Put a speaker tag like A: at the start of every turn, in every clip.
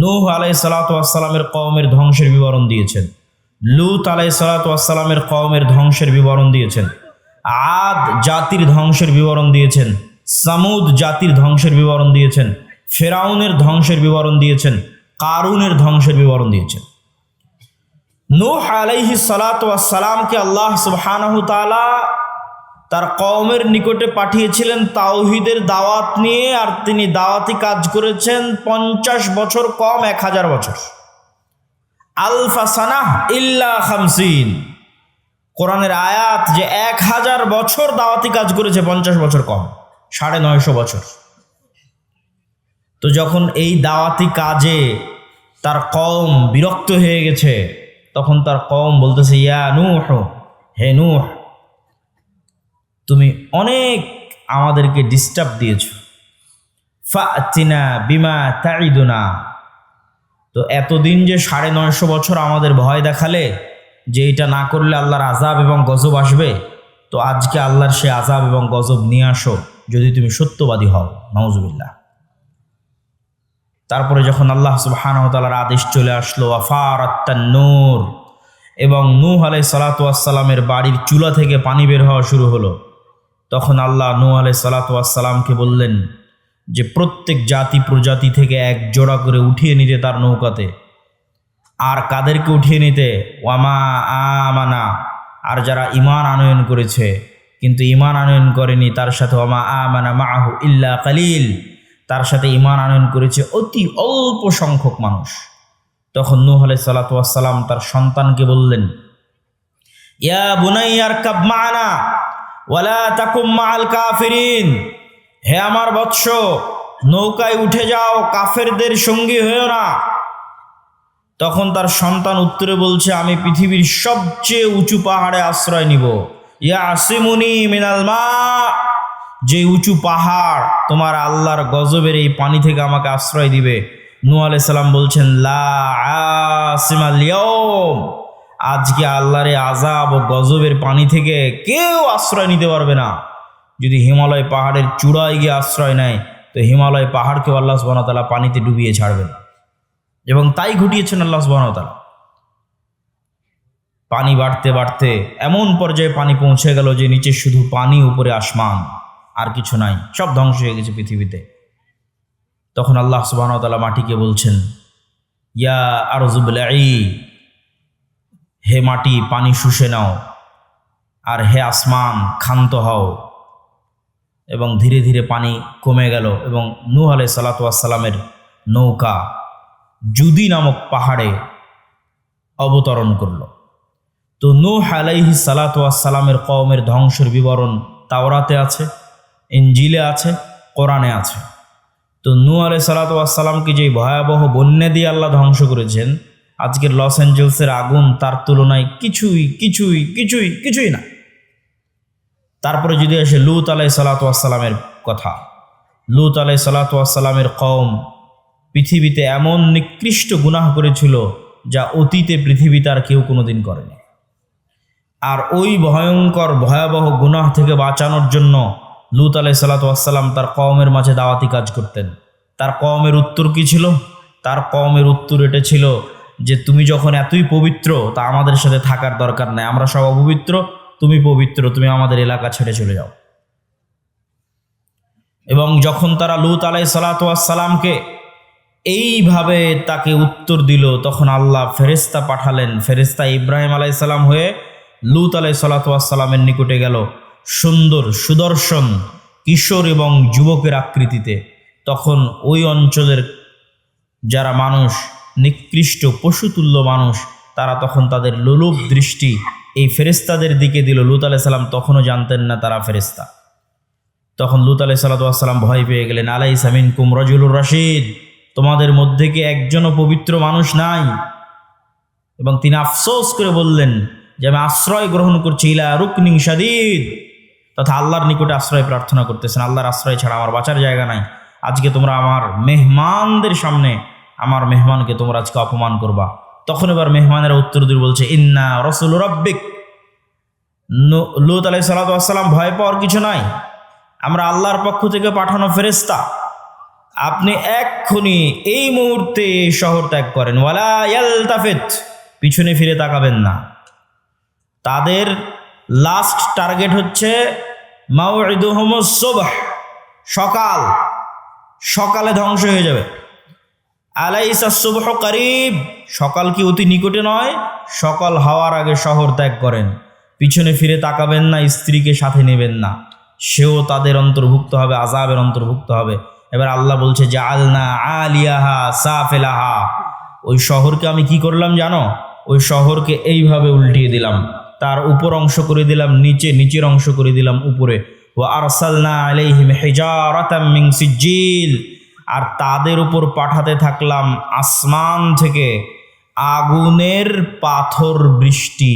A: নূহ আলাই সালাতামের কওমের ধ্বংসের বিবরণ দিয়েছেন। লুত আলাই সালাতামের কওমের ধ্বংসের বিবরণ দিয়েছেন। আদ জাতির ধ্বংসের বিবরণ দিয়েছেন। সামুদ জাতির ধ্বংসের বিবরণ দিয়েছেন। ফেরাউনের ধ্বংসের বিবরণ দিয়েছেন। কারুনের ধ্বংসের বিবরণ দিয়েছেন। নূহ আলাইহি সালাতামকে আল্লাহ সুবহানাহু তাআলা তার কওমের নিকটে পাঠিয়েছিলেন তাওহিদের দাওয়াত নিয়ে আর তিনি দাওয়াতি কাজ করেছেন পঞ্চাশ বছর, কম এক হাজার বছর। আলফা সানাহ ইল্লা খামসিন। কোরআনের আয়াত যে এক হাজার বছর দাওয়াতি কাজ করেছে, পঞ্চাশ বছর, কম, সাড়ে নয়শো বছর। তো যখন এই দাওয়াতি কাজে তার কম বিরক্ত হয়ে গেছে, তখন তার কম বলতেছে, ইয়া নূহ, হে নূহ তুমি অনেক আমাদেরকে ডিস্টার্ব দিয়েছ। ফাতিনা বিমা তাইদুনা তো এতদিন যে সাড়ে নয়শো বছর আমাদের ভয় দেখালে যে এটা না করলে আল্লাহর আজাব এবং গজব আসবে, তো আজকে আল্লাহর সে আজাব এবং গজব নিয়ে আসো, যদি তুমি সত্যবাদী হও নওজুবিল্লাহ তারপরে যখন আল্লাহ সুবাহানতালার আদেশ চলে আসলো আফার নূর, এবং নূহ আলাই সালাতামের বাড়ির চুলা থেকে পানি বের হওয়া শুরু হলো তখন আল্লাহ নূহ আলাই সালাতামকে বললেন যে প্রত্যেক জাতি প্রজাতি থেকে এক জোড়া করে উঠিয়ে নিতে তার নৌকাতে। আর কাদেরকে উঠিয়ে নিতে? ওয়ামা আমানা। আর যারা ইমান আনয়ন করেছে, কিন্তু ইমান আনয়ন করেনি, তার সাথে ওয়ামা আমানা মাহু ইল্লা কালিল। তার সাথে ইমান আনয়ন করেছে অতি অল্প সংখ্যক মানুষ। তখন নূহ আলাই সালাতাম তার সন্তানকে বললেন, ইয়া বুনাইয়ার কাব মানা ওয়ালা তাকুম মাল কাফিরিন। হে আমার বৎস, নৌকায় উঠে যাও, কাফেরদের সঙ্গী হয়েও না। তখন তার সন্তান উত্তরে বলছে, আমি পৃথিবীর সবচেয়ে উঁচু পাহাড়ে আশ্রয় নিব। ইয়া আসিমুনি মিনাল মা। যে উঁচু পাহাড় তোমার আল্লাহর গজবের এই পানি থেকে আমাকে আশ্রয় দিবে। নু আলাইসাল্লাম বলছেন, লা আসিমাল ইয়ম আজকে আল্লাহরে আজাব ও গজবের পানি থেকে কেউ আশ্রয় নিতে পারবে না। যদি হিমালয় পাহাড়ের চূড়ায় গিয়ে আশ্রয় নেয়, তো হিমালয় পাহাড়কেও আল্লাহ সুবাহতালা পানিতে ডুবিয়ে ছাড়বেন এবং তাই ঘটিয়েছেন আল্লাহ সুবাহতালা পানি বাড়তে বাড়তে এমন পর্যায়ে পানি পৌঁছে গেল যে নিচে শুধু পানি, উপরে আসমান, আর কিছু নাই, সব ধ্বংস হয়ে গেছে পৃথিবীতে। তখন আল্লাহ সুবাহতালা মাটিকে বলছেন, ইয়া আরজুবলাই হে মাটি, পানি শুষে নাও, আর হে আসমান, ক্ষান্ত হও। এবং ধীরে ধীরে পানি কমে গেল, এবং নূহ আলাই সালাতামের নৌকা জুদি নামক পাহাড়ে অবতরণ করল। তো নূহ আলাইহি সালাতামের কওমের ধ্বংসের বিবরণ তাওরাতে আছে ইঞ্জিলে আছে, কোরআনে আছে। তো নূ আলাই সালাতামকে যে ভয়াবহ বন্যা দিয়ে আল্লাহ ধ্বংস করেছেন আজকের লস অ্যাঞ্জেলসের আগুন তার তুলনায় কিছুই কিছুই কিছুই কিছুই না। তারপরে যদি আসে লুত আলাই সালাতামের কথা। লুত আলাই সালাতামের কম পৃথিবীতে এমন নিকৃষ্ট গুনাহ করেছিল যা অতীতে পৃথিবীতে আর কেউ কোনোদিন করেনি। আর ওই ভয়ঙ্কর, ভয়াবহ গুনাহ থেকে বাঁচানোর জন্য লুত আলাই সালাতাম তার কওমের মাঝে দাওয়াতি কাজ করতেন। তার কমের উত্তর কি ছিল? তার কওমের উত্তর এটা ছিল যে তুমি যখন এতই পবিত্র, তা আমাদের সাথে থাকার দরকার নাই। আমরা সব অপবিত্র, তুমি পবিত্র, তুমি আমাদের এলাকা ছেড়ে চলে যাও। এবং যখন তারা লুত আলাই সালাতামকে এইভাবে তাকে উত্তর দিল, তখন আল্লাহ ফেরেস্তা পাঠালেন। ফেরেস্তা ইব্রাহিম আলাইসাল্লাম হয়ে লুত আলাই সালাতামের নিকটে গেল। সুন্দর সুদর্শন কিশোর এবং যুবকের আকৃতিতে। তখন ওই অঞ্চলের যারা মানুষ নিকৃষ্ট পশুতুল্য মানুষ, তারা তখন তাদের লোলুপ দৃষ্টি এই ফেরেস্তাদের দিকে দিল। লুত আলাই সাল্লাম তখনও জানতেন না তারা ফেরেস্তা তখন লুত আলাই সাল্লাম ভয় পেয়ে গেলেন আলাই সামিন কুমরাজুলুর রশিদ, তোমাদের মধ্যে কি একজনও পবিত্র মানুষ নাই? এবং তিনি আফসোস করে বললেন যে, আমি আশ্রয় গ্রহণ করছি ইলা রুকনিং সাদিদ তথা আল্লাহর নিকটে আশ্রয় প্রার্থনা করতেছেন। আল্লাহর আশ্রয় ছাড়া আমার বাঁচার জায়গা নাই। আজকে তোমরা আমার মেহমানদের সামনে আমার মেহমানকে তোমরা আজকে অপমান করবা। তখন এবার মেহমানেরা উত্তর দিয়ে বলছে, ইন্না রসুল রব্বিক। লুত আলাই সালাতাম ভয় পাওয়ার কিছু নাই। আমরা আল্লাহর পক্ষ থেকে পাঠানো ফেরেস্তা আপনি এক্ষুনি এই মুহূর্তে শহর ত্যাগ করেন। ওয়ালা পিছনে ফিরে তাকাবেন না। তাদের লাস্ট টার্গেট হচ্ছে মাউইদুহুমুস সুবহ। সকাল। সকালে ধ্বংস হয়ে যাবে। আলাইসা সুবহ করিব। সকাল কি অতি নিকটে নয়? সকাল হওয়ার আগে শহর ত্যাগ করেন। পিছনে ফিরে তাকাবেন না, স্ত্রীকে সাথে নেবেন না। সেও তাদের অন্তর্ভুক্ত হবে আজাবের অন্তর্ভুক্ত হবে। এবার আল্লাহ বলছে যে আলনা আলিয়াহা সাফেলাহা। ওই শহরকে আমি কি করলাম জানো? ওই শহরকে এইভাবে উল্টিয়ে দিলাম। তার উপর অংশ করে দিলাম, নিচে নিচের অংশ করে দিলাম, উপরে। ও আরসালনা আলাইহিম হিজারাতাম মিন সিজ্জিল। আর তাদের উপর পাঠাতে থাকলাম আসমান থেকে আগুনের পাথর বৃষ্টি।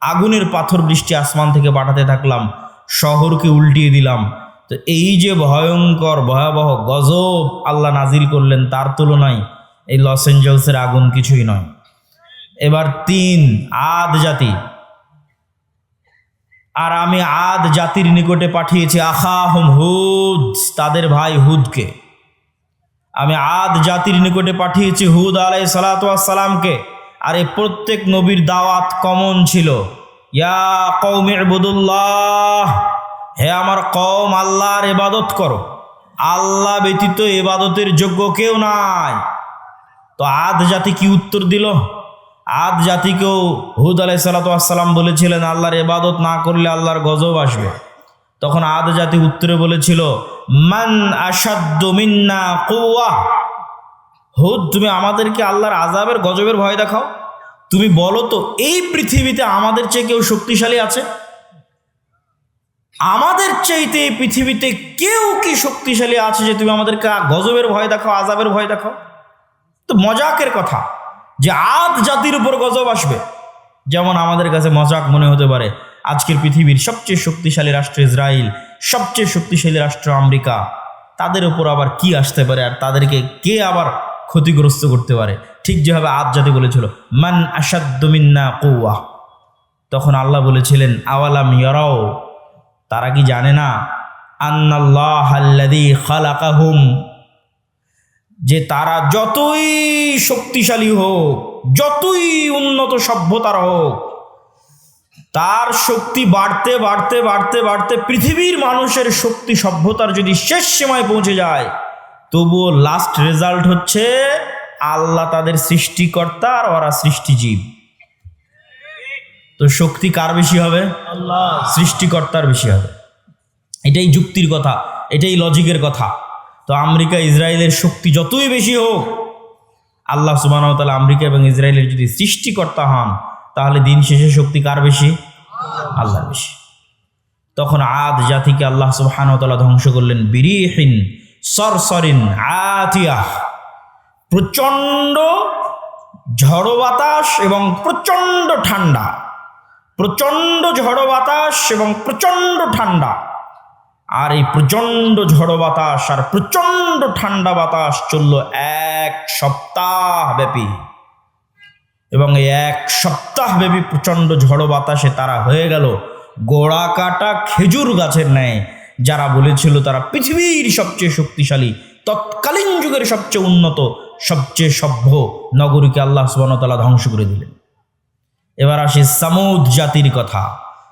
A: আগুনের পাথর বৃষ্টি আসমান থেকে পাঠাতে থাকলাম। শহরকে উল্টিয়ে দিলাম। তো এই যে ভয়ঙ্কর, ভয়াবহ গজব আল্লাহ নাজিল করলেন, তার তুলনায় এই লস এঞ্জেলসের আগুন কিছুই নয়। এবার তিন, আদ জাতি। আর আমি আদ জাতির নিকটে পাঠিয়েছি আখাহুম হুদ, তাদের ভাই হুদকে। আমি আদ জাতির নিকটে পাঠিয়েছি হুদ আলাই সালাতামকে আর এই প্রত্যেক নবীর দাওয়াত কমন ছিল। ইয়া কৌম ইবুদুল্লাহ, হে আমার কম আল্লাহর এবাদত করো। আল্লাহ ব্যতীত এবাদতের যোগ্য কেউ নাই। তো আদ জাতি কি উত্তর দিল? আদ জাতিকেও হুদ আলাই সালাতাম বলেছিলেন, আল্লাহর এবাদত না করলে আল্লাহর গজব আসবে। তখন আদ জাতি উত্তরে বলেছিল মান আসাদ্দ মিন্না কৌয়া হুদ, তুমি আমাদেরকে আল্লাহর আজাবের গজবের ভয় দেখাও। তুমি বলো তো, এই পৃথিবীতে আমাদের চেয়ে কেউ শক্তিশালী আছে? আমাদের চাইতে এই পৃথিবীতে কেউ কি শক্তিশালী আছে যে তুমি আমাদেরকে গজবের ভয় দেখাও আজাবের ভয় দেখাও? তো মজাকের কথা, যে আদ জাতির উপর গজব আসবে। যেমন আমাদের কাছে মজাক মনে হতে পারে, আজকের পৃথিবীর সবচেয়ে শক্তিশালী রাষ্ট্র ইসরায়েল সবচেয়ে শক্তিশালী রাষ্ট্র আমেরিকা। তাদের উপর আবার কি আসতে পারে আর তাদেরকে কে আবার ক্ষতিগ্রস্ত করতে পারে? ঠিক যেভাবে আদ জাতি বলেছিল, মান আসাদ্দমিন্না কৌয়া তখন আল্লাহ বলেছিলেন, আওয়ালাম ইয়ারাও? তারা কি জানে না? আন্নাল্লাহ আল্লাযী খালাকাহুম। যে তারা যতই শক্তিশালী হোক, যতই উন্নত সভ্যতার হোক তার শক্তি বাড়তে বাড়তে বাড়তে বাড়তে পৃথিবীর মানুষের শক্তি সভ্যতার যদি শেষ সীমায় পৌঁছে যায় তবুও লাস্ট রেজাল্ট হচ্ছে আল্লাহ তাদের সৃষ্টিকর্তা আর ওরা সৃষ্টিজীব। তো শক্তি কার বেশি হবে? আল্লাহ। সৃষ্টিকর্তার বেশি হবে। এটাই যুক্তির কথা এটাই লজিকের কথা। তো আমেরিকা ইসরায়েলের শক্তি যতই বেশি হোক আল্লাহ সুবাহতালা আমেরিকা এবং ইসরায়েলের যদি সৃষ্টিকর্তা হন তাহলে দিন শেষে শক্তি কার বেশি? আল্লাহর বেশি। তখন আদ জাতিকে আল্লাহ সুবাহানতালা ধ্বংস করলেন বিরিহীন, সরসরিন, আতিয়াহ। প্রচণ্ড ঝড়ো বাতাস এবং প্রচণ্ড ঠান্ডা। প্রচণ্ড ঝড়ো বাতাস এবং প্রচণ্ড ঠান্ডা। আর এই প্রচণ্ড ঝড়ো বাতাস আর প্রচণ্ড ঠান্ডা বাতাস চলল এক সপ্তাহ ব্যাপী। এবং এক সপ্তাহ ব্যাপী প্রচণ্ড ঝড়ো বাতাসে তারা হয়ে গেল গোড়া কাটা খেজুর গাছের ন্যায়। যারা বলেছিল তারা পৃথিবীর সবচেয়ে শক্তিশালী, তৎকালীন যুগের সবচেয়ে উন্নত, সবচেয়ে সভ্য নগরীকে আল্লাহ সুবানতালা ধ্বংস করে দিলেন। এবার আসি সামুদ জাতির কথা।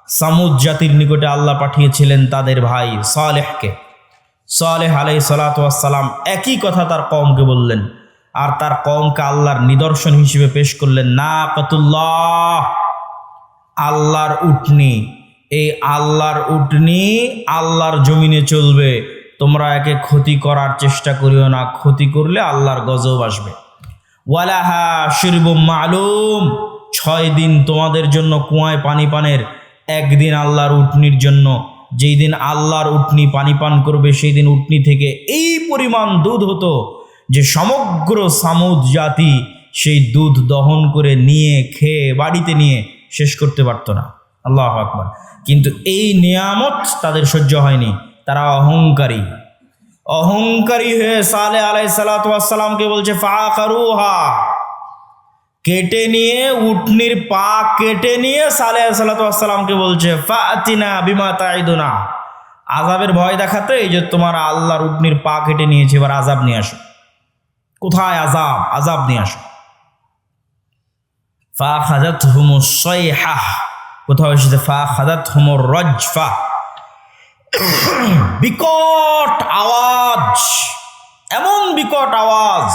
A: সামুদ জাতির নিকটে আল্লাহ পাঠিয়েছিলেন তাদের ভাই সালেহকে। সালেহ আলাই সালাতাম একই কথা তার কমকে বললেন আর তার কমকে আল্লাহর নিদর্শন হিসেবে পেশ করলেন না কতুল্লাহ আল্লাহর উটনি। এই আল্লাহর উটনি আল্লাহর জমিনে চলবে। তোমরা একে ক্ষতি করার চেষ্টা করিও না, ক্ষতি করলে আল্লাহর গজব আসবে। ওয়ালাহা শিরবুম মালুম, ছয় দিন তোমাদের জন্য কুয়ায় পানি পানের, একদিন আল্লাহর উটনির জন্য। যেই দিন আল্লাহর উটনি পানি পান করবে, সেই দিন উটনি থেকে এই পরিমাণ দুধ হতো। যে সমগ্র সামুদ জাতি সেই দুধ দহন করে নিয়ে, খেয়ে, বাড়িতে নিয়ে শেষ করতে পারতো না। আল্লাহ আকবর। কিন্তু এই নিয়ামত তাদের সহ্য হয়নি। তারা অহংকারী। অহংকারী হয়ে সালে আলাই সালাতামকে বলছে ফা কেটে নিয়ে, উটনির পা কেটে নিয়ে সালে সালাতামকে বলছে, ফাতিনা বিমা তাইদুনা আজাবের ভয় দেখাতে এই যে তোমার আল্লাহর উটনির পা কেটে নিয়েছে, এবার আজাব নিয়ে আসো। কোথায় আজাব আজাব নিয়ে আসো। ফা খাজাত হুমুর সয়হা কোথাও এসেছে? ফা খাজাত হুমুর রজফা। বিকট আওয়াজ। এমন বিকট আওয়াজ,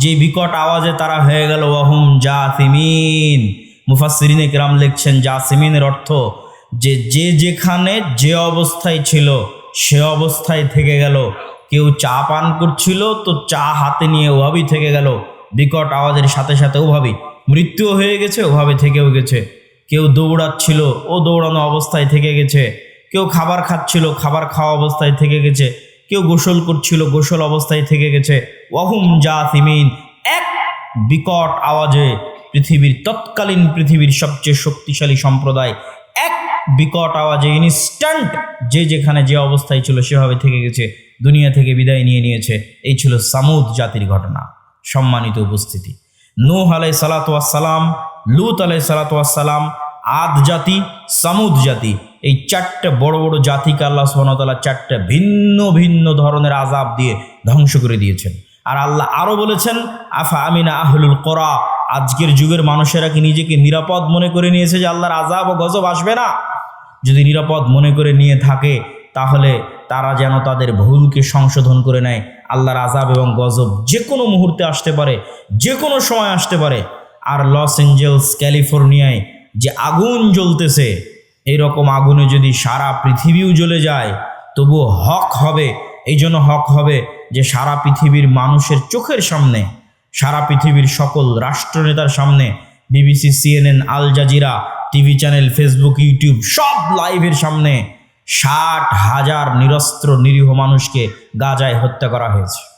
A: যে বিকট আওয়াজে তারা হয়ে গেল। ওয়াহুম জাসিমিন। মুফাসসিরিনে কেরাম লিখছেন, জাসিমিনের অর্থ যে যে যেখানে যে অবস্থায় ছিল, সে অবস্থায় থেকে গেল। কেউ চা পান করছিল, তো চা হাতে নিয়ে ওভাবেই থেকে গেল। বিকট আওয়াজের সাথে সাথে ওভাবেই মৃত্যু হয়ে গেছে, ওভাবে থেকেও গেছে। কেউ দৌড়াচ্ছিল, ও দৌড়ানো অবস্থায় থেকে গেছে। কেউ খাবার খাচ্ছিল, খাবার খাওয়া অবস্থায় থেকে গেছে। কেউ গোসল করছিল, গোসল অবস্থায় থেকে গেছে। ওয়াহুম জাসিমিন, এক বিকট আওয়াজে পৃথিবীর, তৎকালীন পৃথিবীর সবচেয়ে শক্তিশালী সম্প্রদায়, এক বিকট আওয়াজে ইনস্ট্যান্ট যে যেখানে যে অবস্থায় ছিল, সেভাবে থেকে গেছে। দুনিয়া থেকে বিদায় নিয়ে নিয়েছে। এই ছিল সামুদ জাতির ঘটনা। সম্মানিত উপস্থিতি। নূহ আলাই সালাতাম লুত আলাই সালাতাম আদ জাতি, সামুদ জাতি, এই চারটে বড় বড় জাতিকে আল্লাহ সোহানতাল্লাহ চারটে ভিন্ন ভিন্ন ধরনের আজাব দিয়ে ধ্বংস করে দিয়েছেন। আর আল্লাহ আরও বলেছেন, আফা আমিনা আহলুল করা, আজকের যুগের মানুষেরা কি নিজেকে নিরাপদ মনে করে নিয়েছে যে আল্লাহর আজাব ও গজব আসবে না? যদি নিরাপদ মনে করে নিয়ে থাকে তাহলে তারা যেন তাদের ভুলকে সংশোধন করে নেয়। আল্লাহর আজাব এবং গজব যে কোনো মুহূর্তে আসতে পারে যে কোনো সময় আসতে পারে। আর লস এঞ্জেলস, ক্যালিফোর্নিয়ায় যে আগুন জ্বলতেছে এইরকম আগুনে যদি সারা পৃথিবীও জ্বলে যায়, তবুও হক হবে। এই জন্য হক হবে যে সারা পৃথিবীর মানুষের চোখের সামনে, সারা পৃথিবীর সকল রাষ্ট্রনেতার সামনে, BBC, CNN, Al Jazeera, TV channel, Facebook, YouTube সব লাইভের সামনে ষাট হাজার নিরস্ত্র নিরীহ মানুষকে গাজায় হত্যা করা হয়েছে।